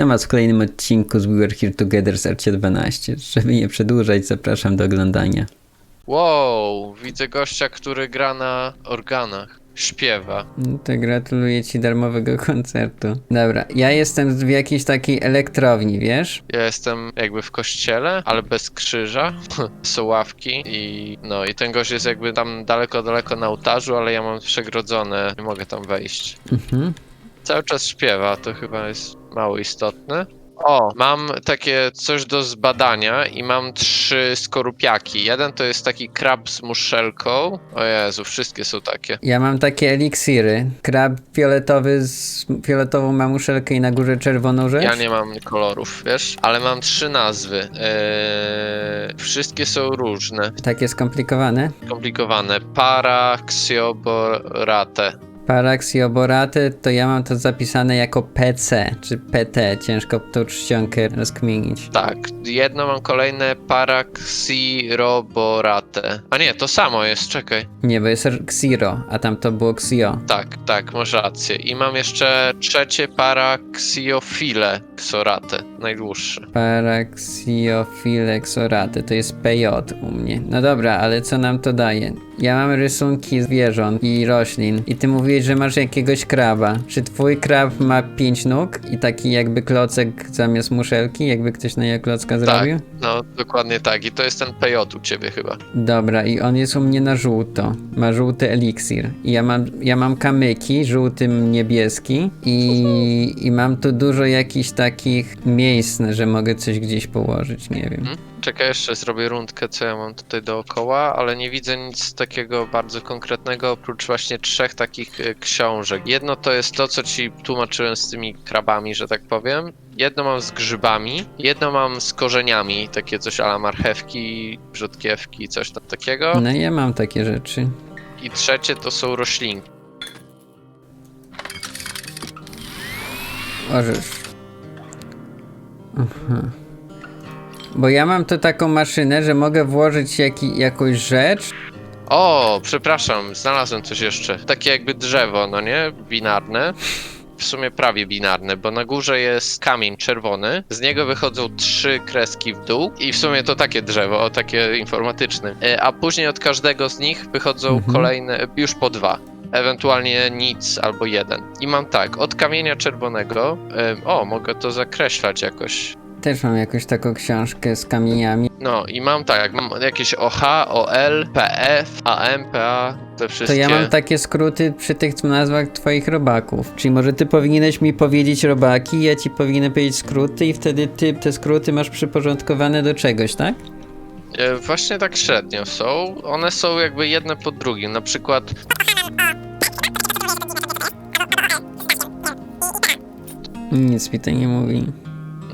Temat w kolejnym odcinku z We Were Here Together z RC12. Żeby nie przedłużać, zapraszam do oglądania. Wow, widzę gościa, który gra na organach. Śpiewa. No to gratuluję ci darmowego koncertu. Dobra, ja jestem w jakiejś takiej elektrowni, wiesz? Ja jestem jakby w kościele, ale bez krzyża. Są ławki i no i ten gość jest jakby tam daleko, daleko na ołtarzu, ale ja mam przegrodzone, nie mogę tam wejść. Mhm. Cały czas śpiewa, to chyba jest mało istotne. O, mam takie coś do zbadania i mam trzy skorupiaki. Jeden to jest taki krab z muszelką. O Jezu, wszystkie są takie. Ja mam takie eliksiry. Krab fioletowy z fioletową mamuszelkę i na górze czerwoną rzecz. Ja nie mam kolorów, wiesz? Ale mam trzy nazwy. Eee, wszystkie są różne, Takie skomplikowane. komplikowane. Para, Xioborate. Paraxioboraty to ja mam to zapisane jako PC, czy PT. Ciężko tą czcionkę rozkminić. Tak, jedno mam kolejne Paraxiroborate. A nie, to samo jest, czekaj. Nie, bo jest Xiro, a tam to było Xio. Tak, tak, masz rację. I mam jeszcze trzecie Paraxiofile Xorate, najdłuższe. Paraxiofilexoraty, to jest PJ u mnie. No dobra, ale co nam to daje? Ja mam rysunki zwierząt i roślin i ty mówiłeś, że masz jakiegoś kraba. Czy twój krab ma pięć nóg i taki jakby klocek zamiast muszelki, jakby ktoś na jego klocka zrobił? No, dokładnie tak. I to jest ten PJ u ciebie chyba. Dobra, i on jest u mnie na żółto. Ma żółty eliksir. I ja mam, ja mam kamyki, żółty, niebieski. I, I mam tu dużo jakichś takich miejsc, że mogę coś gdzieś położyć, nie wiem. Mhm. Czekaj, jeszcze zrobię rundkę, co ja mam tutaj dookoła, ale nie widzę nic takiego bardzo konkretnego, oprócz właśnie trzech takich e, książek. Jedno to jest to, co ci tłumaczyłem z tymi krabami, że tak powiem. Jedno mam z grzybami, jedno mam z korzeniami, takie coś ala marchewki, brzodkiewki, coś tam takiego. No ja mam takie rzeczy. I trzecie to są roślinki. Możesz. Aha. Bo ja mam tu taką maszynę, że mogę włożyć jaki, jakąś rzecz. O, przepraszam, znalazłem coś jeszcze. Takie jakby drzewo, no nie? Binarne. W sumie prawie binarne, bo na górze jest kamień czerwony, z niego wychodzą trzy kreski w dół i w sumie to takie drzewo, o takie informatyczne. E, A później od każdego z nich wychodzą Mhm. kolejne, już po dwa. Ewentualnie nic albo jeden. I mam tak, od kamienia czerwonego. em, o, mogę to zakreślać jakoś. Też mam jakąś taką książkę z kamieniami. No i mam tak, mam jakieś OH, OL, PF, AM, PA, te To wszystkie. ja mam takie skróty przy tych nazwach twoich robaków. Czyli może ty powinieneś mi powiedzieć robaki, ja ci powinienem powiedzieć skróty i wtedy ty te skróty masz przyporządkowane do czegoś, tak? E, Właśnie tak średnio są. One są jakby jedne po drugim. Na przykład Nic mi to nie mówi.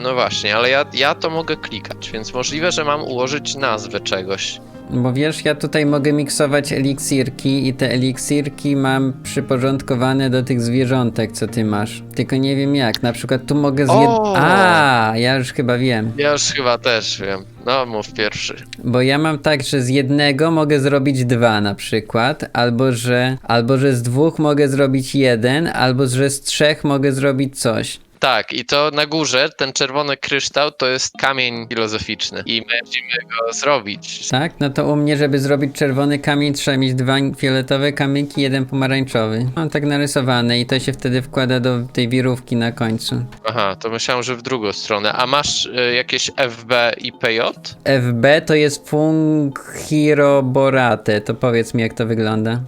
No właśnie, ale ja, ja to mogę klikać, więc możliwe, że mam ułożyć nazwę czegoś. Bo wiesz, ja tutaj mogę miksować eliksirki i te eliksirki mam przyporządkowane do tych zwierzątek, co ty masz. Tylko nie wiem jak. Na przykład tu mogę zjed... O! A, ja już chyba wiem. Ja już chyba też wiem. No, mów pierwszy. Bo ja mam tak, że z jednego mogę zrobić dwa na przykład, albo że, albo że z dwóch mogę zrobić jeden, albo że z trzech mogę zrobić coś. Tak, i to na górze, ten czerwony kryształ, to jest kamień filozoficzny. I my musimy go zrobić. Tak? No to u mnie, żeby zrobić czerwony kamień, trzeba mieć dwa fioletowe kamyki, jeden pomarańczowy. Mam tak narysowane i to się wtedy wkłada do tej wirówki na końcu. Aha, to myślałem, że w drugą stronę. A masz y, jakieś FB i PJ? FB to jest Fungiroborate. To powiedz mi, jak to wygląda.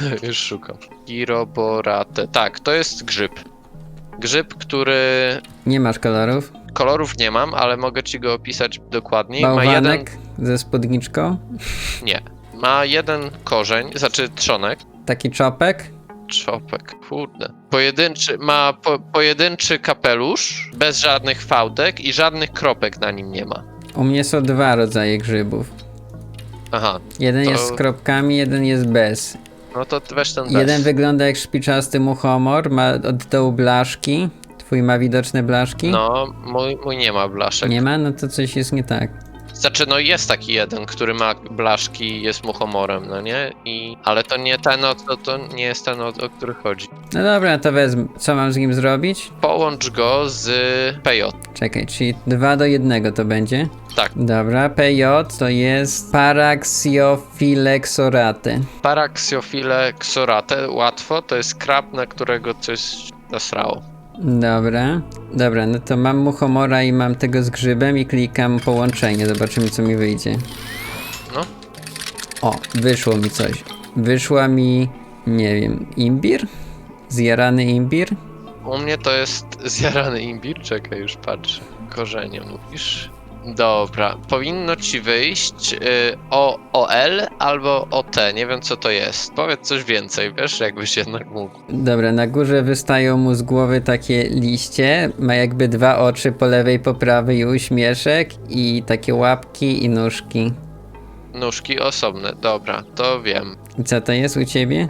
Już szukam. Giroborate. Tak, to jest grzyb. Grzyb, który Nie masz kolorów? kolorów nie mam, ale mogę ci go opisać dokładniej. Ma jeden. Bałwanek ze spódniczką? Nie. Ma jeden korzeń, znaczy trzonek. Taki czopek? Czopek, kurde. Pojedynczy, ma po, pojedynczy kapelusz, bez żadnych fałdek i żadnych kropek na nim nie ma. U mnie są dwa rodzaje grzybów. Aha, Jeden To- jest z kropkami, jeden jest bez. No to weź ten bez. Jeden wygląda jak szpiczasty muchomor, ma od dołu blaszki. Twój ma widoczne blaszki? No, mój, mój nie ma blaszek. Nie ma? No to coś jest nie tak. Znaczy, no jest taki jeden, który ma blaszki i jest muchomorem, no nie? I... Ale to nie ten, o, to, to nie jest ten, o, o który chodzi. No dobra, to wezmę. Co mam z nim zrobić? Połącz go z PJ. Czekaj, czyli 2 do 1 to będzie? Tak. Dobra, PJ to jest Paraxiophyllexorate. Paraxiofile xorate, łatwo, to jest krab, na którego coś nasrało. Dobra, dobra, no to mam muchomora i mam tego z grzybem i klikam połączenie, zobaczymy co mi wyjdzie. No. O, wyszło mi coś. Wyszła mi, nie wiem, imbir? Zjarany imbir? U mnie to jest zjarany imbir, czekaj, już patrzę. Korzenie mówisz. Dobra, powinno ci wyjść y, o OL albo OT, nie wiem co to jest. Powiedz coś więcej, wiesz, jakbyś jednak mógł. Dobra, na górze wystają mu z głowy takie liście, ma jakby dwa oczy po lewej, po prawej i uśmieszek i takie łapki i nóżki. Nóżki osobne, dobra, to wiem. I co to jest u ciebie?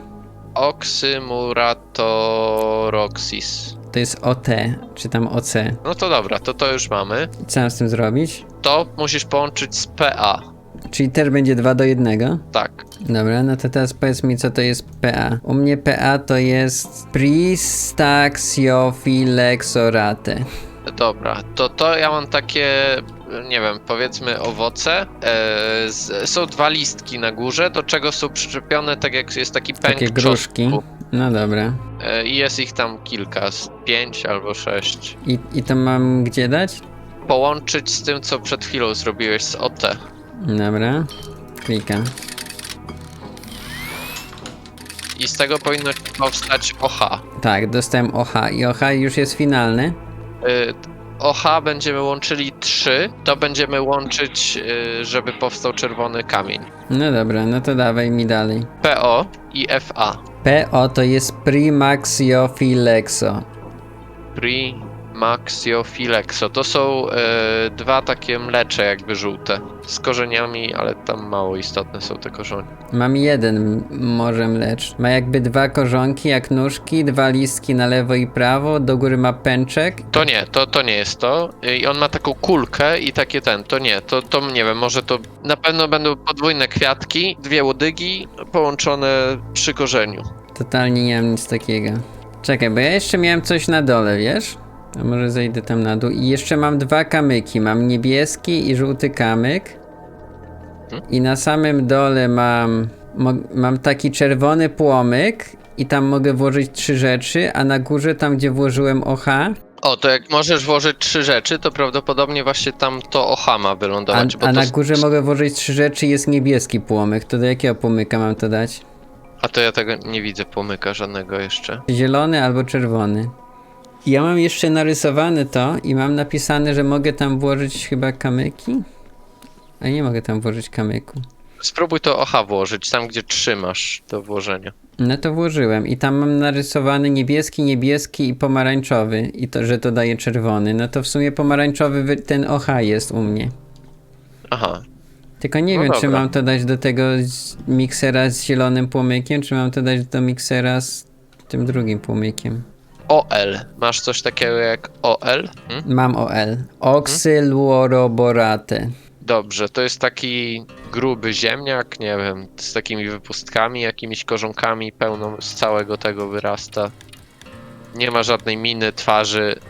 Oxymuratoroksis. To jest OT, czy tam OC. No to dobra, to to już mamy. I Co mam z tym zrobić? To musisz połączyć z PA. Czyli też będzie 2 do 1. Tak. Dobra, no to teraz powiedz mi, co to jest PA. U mnie PA to jest Pristaxiophyllexorate. Dobra, to to ja mam takie, nie wiem, powiedzmy owoce. E, z, są dwa listki na górze, do czego są przyczepione, tak jak jest taki pęk Takie gruszki. czosnku. No dobra. E, I jest ich tam kilka, z pięć albo sześć. I, I to mam gdzie dać? Połączyć z tym, co przed chwilą zrobiłeś z OT. Dobra. Klikam. I z tego powinno powstać OH. Tak, dostałem OH i OH już jest finalny. Y, OH będziemy łączyli 3, to będziemy łączyć, y, żeby powstał czerwony kamień. No dobra, no to dawaj mi dalej. PO i FA. PO to jest Primaxiophylexo. Primaxiofilexo. To są y, dwa takie mlecze jakby żółte. Z korzeniami, ale tam mało istotne są te korzenie. Mam jeden może mlecz. Ma jakby dwa korzonki jak nóżki, dwa listki na lewo i prawo, do góry ma pęczek. To nie, to, to nie jest to. I on ma taką kulkę i takie ten. To nie, to, to nie wiem, może to na pewno będą podwójne kwiatki, dwie łodygi połączone przy korzeniu. Totalnie nie mam nic takiego. Czekaj, bo ja jeszcze miałem coś na dole, wiesz? A może zejdę tam na dół. I jeszcze mam dwa kamyki. Mam niebieski i żółty kamyk. Hmm? I na samym dole mam, mam taki czerwony płomyk. I tam mogę włożyć trzy rzeczy, a na górze, tam gdzie włożyłem OH, O, to jak możesz włożyć trzy rzeczy, to prawdopodobnie właśnie tam to OH ma a, wylądować. bo a to, na górze mogę włożyć trzy rzeczy, jest niebieski płomyk. To do jakiego płomyka mam to dać? a to ja tego nie widzę pomyka żadnego jeszcze. Zielony albo czerwony. Ja mam jeszcze narysowane to i mam napisane, że mogę tam włożyć chyba kamyki. A nie mogę tam włożyć kamyku. Spróbuj to OH włożyć, tam gdzie trzymasz do włożenia. No to włożyłem i tam mam narysowany niebieski, niebieski i pomarańczowy i to, że to daje czerwony. No to w sumie pomarańczowy wy- ten OH jest u mnie. Aha, Tylko nie No wiem, czy dobra. mam to dać do tego z miksera z zielonym płomykiem, czy mam to dać do miksera z tym drugim płomykiem. OL. Masz coś takiego jak OL? Hmm? Mam OL. Oxyluoroborate. Dobrze, to jest taki gruby ziemniak, nie wiem, z takimi wypustkami, jakimiś korzonkami, pełną z całego tego wyrasta. Nie ma żadnej miny, twarzy.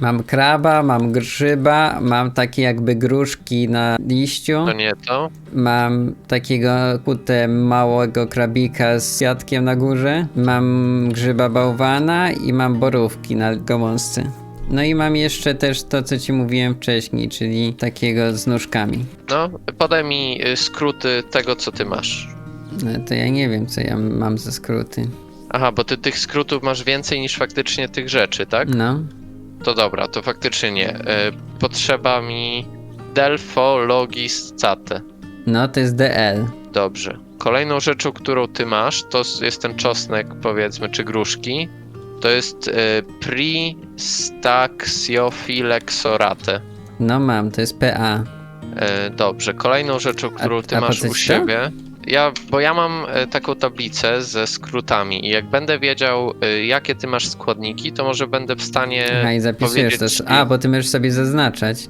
Mam kraba, mam grzyba, mam takie jakby gruszki na liściu, To nie to. mam takiego kute małego krabika z kwiatkiem na górze, mam grzyba bałwana i mam borówki na gałązce. No i mam jeszcze też to, co ci mówiłem wcześniej, czyli takiego z nóżkami. No, podaj mi y, skróty tego, co ty masz. No to ja nie wiem, co ja mam za skróty. Aha, bo ty tych skrótów masz więcej niż faktycznie tych rzeczy, tak? No, To dobra, to faktycznie nie. Y, Potrzeba mi Delphologiscate. no to jest DL. Dobrze. Kolejną rzeczą, którą ty masz, to jest ten czosnek, powiedzmy, czy gruszki. To jest y. No mam, to jest PA. E, Dobrze, kolejną rzeczą, którą ty a masz u siebie. Ja, bo ja mam e, taką tablicę ze skrótami i jak będę wiedział, e, jakie ty masz składniki, to może będę w stanie Aha, i zapisujesz też. A, bo ty możesz sobie zaznaczać.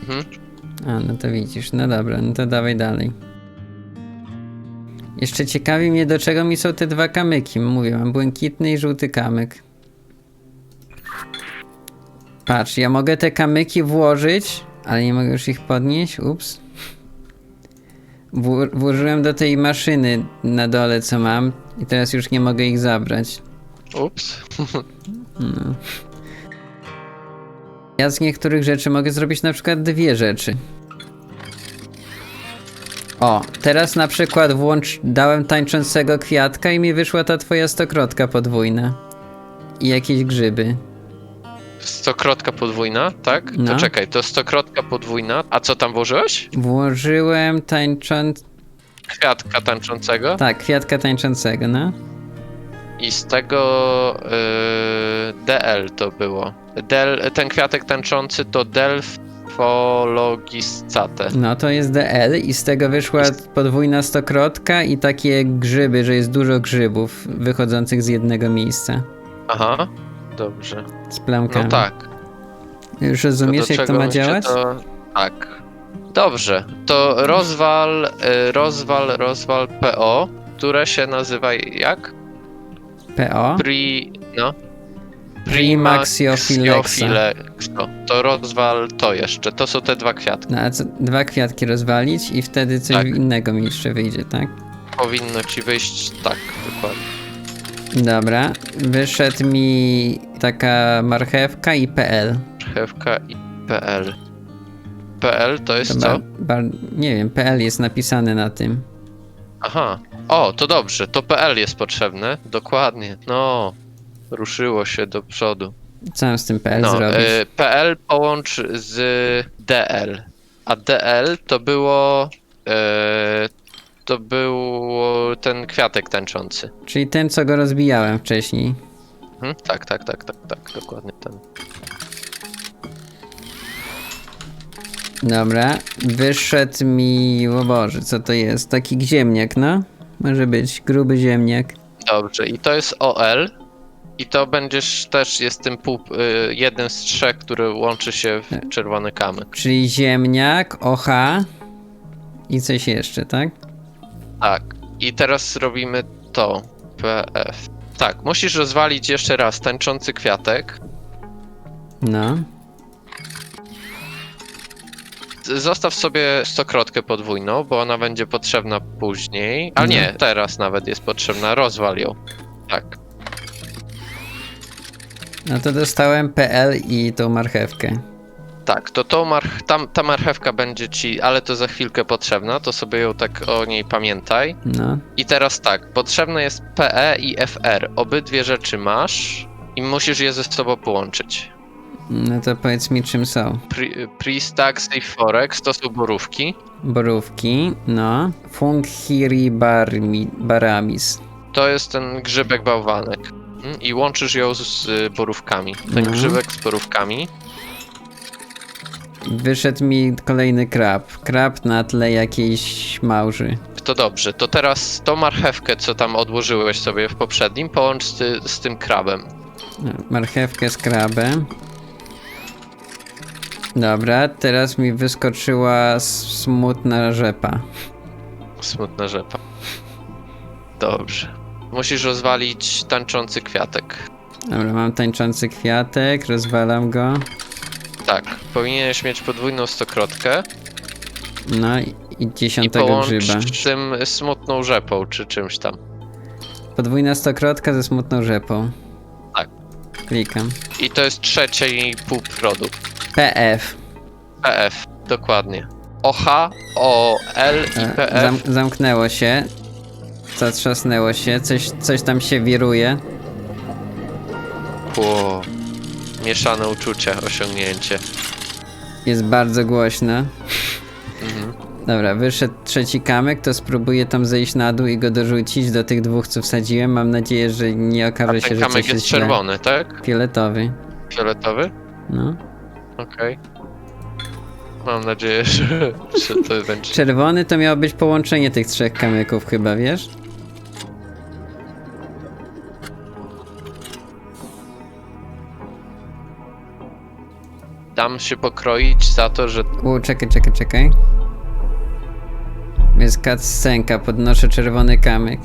Mhm. A, no to widzisz. No dobra, no to dawaj dalej. Jeszcze ciekawi mnie, do czego mi są te dwa kamyki. Mówię, mam błękitny i żółty kamyk. Patrz, ja mogę te kamyki włożyć, ale nie mogę już ich podnieść. Ups. Wło- Włożyłem do tej maszyny na dole, co mam, i teraz już nie mogę ich zabrać. Ups. No. Ja z niektórych rzeczy mogę zrobić na przykład dwie rzeczy. O, teraz na przykład włącz, dałem tańczącego kwiatka i mi wyszła ta twoja stokrotka podwójna. I jakieś grzyby. Stokrotka podwójna, tak? No. To czekaj, to stokrotka podwójna. A co tam włożyłeś? Włożyłem tańcząc... Kwiatka tańczącego. Tak, kwiatka tańczącego, no. I z tego yy, DL to było. Del, ten kwiatek tańczący to Delphologiscate. No to jest DL i z tego wyszła podwójna stokrotka i takie grzyby, że jest dużo grzybów wychodzących z jednego miejsca. Aha, dobrze. Z plamkami. No tak. Już To rozumiesz, do jak to ma działać? To... Tak. Dobrze, to rozwal, y, rozwal, rozwal PO, które się nazywa jak? PO? Pri... no. Primaxiophylexa. To rozwal to jeszcze, to są te dwa kwiatki. No, a co, dwa kwiatki rozwalić i wtedy coś Tak. innego mi jeszcze wyjdzie, tak? Powinno ci wyjść tak, dokładnie. Dobra, wyszedł mi taka marchewka i PL. Marchewka i PL. PL to jest To co? ba- ba- nie wiem, PL jest napisane na tym. Aha. O, to dobrze, to PL jest potrzebne. Dokładnie. No, ruszyło się do przodu. Co mam z tym PL No, zrobić? y, PL połącz z DL. A DL to było. y, to był ten kwiatek tańczący. Czyli ten, co go rozbijałem wcześniej. Mhm, tak, tak, tak, tak, tak, dokładnie ten. Dobra, wyszedł mi, o Boże, co to jest? Taki ziemniak, no? Może być gruby ziemniak. Dobrze, i to jest OL. I to będziesz też jest tym pół, y, jeden z trzech, który łączy się w czerwony kamyk. Czyli ziemniak, OH i coś jeszcze, tak? Tak. I teraz robimy to. PF. Tak, musisz rozwalić jeszcze raz tańczący kwiatek. No. Zostaw sobie stokrotkę podwójną, bo ona będzie potrzebna później. A No. nie, teraz nawet jest potrzebna. Rozwal ją. Tak. No to dostałem PL i tą marchewkę. Tak, to tą march- tam, ta marchewka będzie ci, ale to za chwilkę potrzebna, to sobie ją tak o niej pamiętaj. No. I teraz tak, potrzebne jest PE i FR. Obydwie rzeczy masz i musisz je ze sobą połączyć. No to powiedz mi, czym są. Pri- Pristax i Forex to są borówki. Borówki, no. Funghiri barmi, baramis. To jest ten grzybek bałwanek. Mm, I łączysz ją z, z borówkami. Ten No. grzybek z borówkami. Wyszedł mi kolejny krab. Krab na tle jakiejś małży. To dobrze, to teraz tą marchewkę, co tam odłożyłeś sobie w poprzednim, połącz z, ty, z tym krabem. Marchewkę z krabem. Dobra, teraz mi wyskoczyła smutna rzepa. Smutna rzepa. Dobrze. Musisz rozwalić tańczący kwiatek. Dobra, mam tańczący kwiatek, rozwalam go. Tak, powinieneś mieć podwójną stokrotkę No i, i i dziesiątego połącz grzyba. z tym smutną rzepą, czy czymś tam. Podwójna stokrotka ze smutną rzepą. Tak. Klikam. I to jest trzeci półprodukt. PF. PF, dokładnie. OH, OL i E, PF. Zam zamknęło się. Zatrzasnęło się. Coś, coś tam się wiruje. Ło. Mieszane uczucia, osiągnięcie. Jest bardzo głośno. Mhm. Dobra, wyszedł trzeci kamyk, to spróbuję tam zejść na dół i go dorzucić do tych dwóch, co wsadziłem. Mam nadzieję, że nie A okaże się, ten że kamyk coś jest źle. czerwony, tak? Fioletowy. Fioletowy? No. Okej. Mam nadzieję, że, że to będzie. Czerwony to miało być połączenie tych trzech kamyków chyba, wiesz? Dam się pokroić za to, że U, czekaj, czekaj, czekaj. Jest cutscenka, podnoszę czerwony kamyk.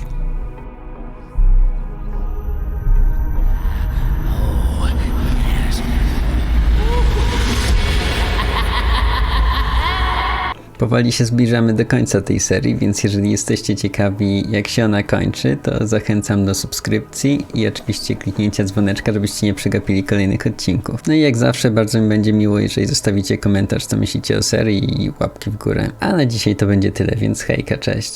Powoli się zbliżamy do końca tej serii, więc jeżeli jesteście ciekawi, jak się ona kończy, to zachęcam do subskrypcji i oczywiście kliknięcia dzwoneczka, żebyście nie przegapili kolejnych odcinków. No i jak zawsze, bardzo mi będzie miło, jeżeli zostawicie komentarz, co myślicie o serii i łapki w górę. A na dzisiaj to będzie tyle, więc hejka, cześć.